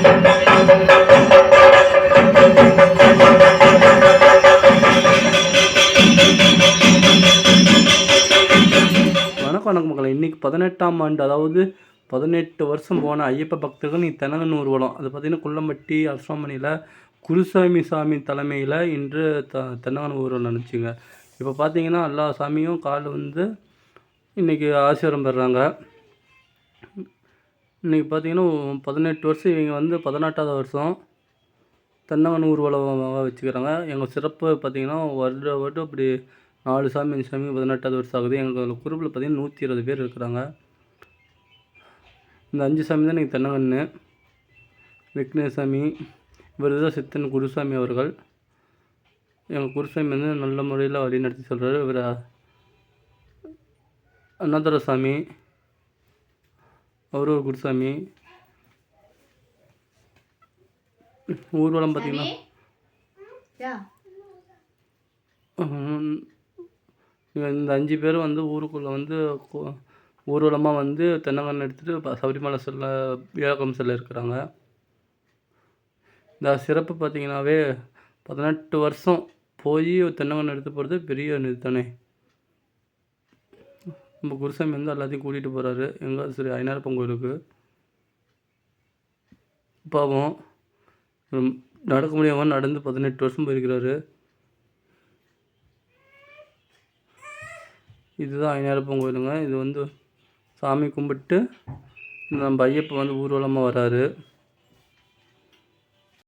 வணக்கம் வணக்கம் மக்களை. இன்றைக்கி பதினெட்டாம் ஆண்டு அதாவது பதினெட்டு வருஷம் போன ஐயப்ப பக்தர்கள் நீ தென்னகன் ஊர்வலம். அது பார்த்திங்கன்னா குள்ளம்பட்டி அரசாமணியில் குருசாமி சாமி தலைமையில் இன்று த தென்னகன் ஊர்வலம் நினச்சிங்க இப்போ பார்த்தீங்கன்னா எல்லா சாமியும் காலில் வந்து இன்றைக்கி ஆசீர்வாதம் பெறுறாங்க. இன்றைக்கி பார்த்தீங்கன்னா பதினெட்டு வருஷம் இவங்க வந்து பதினெட்டாவது வருஷம் தென்னவன் ஊர்வலமாக வச்சுக்கிறாங்க. எங்கள் சிறப்பு பார்த்திங்கன்னா வருட வருடம் இப்படி நாலு சாமி அஞ்சு சாமி பதினெட்டாவது வருஷம் ஆகுது. எங்கள் குரூப்பில் பார்த்திங்கன்னா நூற்றி இருபது பேர் இருக்கிறாங்க. இந்த அஞ்சு சாமி தான் இன்றைக்கி தென்னகன்று விக்னேசாமி இவர் தான் சித்தன் குருசாமி அவர்கள். எங்கள் குருசாமி வந்து நல்ல முறையில் வழி நடத்தி சொல்கிறார் இவர் அன்னதரசாமி ஒரு குருசாமி. ஊர்வலம் பார்த்திங்கன்னா. இந்த அஞ்சு பேரும் வந்து ஊருக்குள்ளே வந்து ஊர்வலமாக வந்து தென்னங்கன்று எடுத்துகிட்டு சபரிமலை செல்ல வியாழக்கம் செல்ல இருக்கிறாங்க. இந்த சிறப்பு பார்த்தீங்கன்னாவே பதினெட்டு வருஷம் போய் தென்னங்கன்று எடுத்து போகிறது பெரிய இது தானே. நம்ம குருசாமி வந்து எல்லாத்தையும் கூட்டிகிட்டு போகிறாரு எங்கே சரி ஐநாரப்பன் கோயிலுக்கு. பாவம் நடக்க முடியாமல் நடந்து பதினெட்டு வருஷம் போயிருக்கிறாரு. இதுதான் ஐநாரப்பன் கோயிலுங்க. இது வந்து சாமி கும்பிட்டு நம்ம ஐயப்பன் வந்து ஊர்வலமாக வராரு.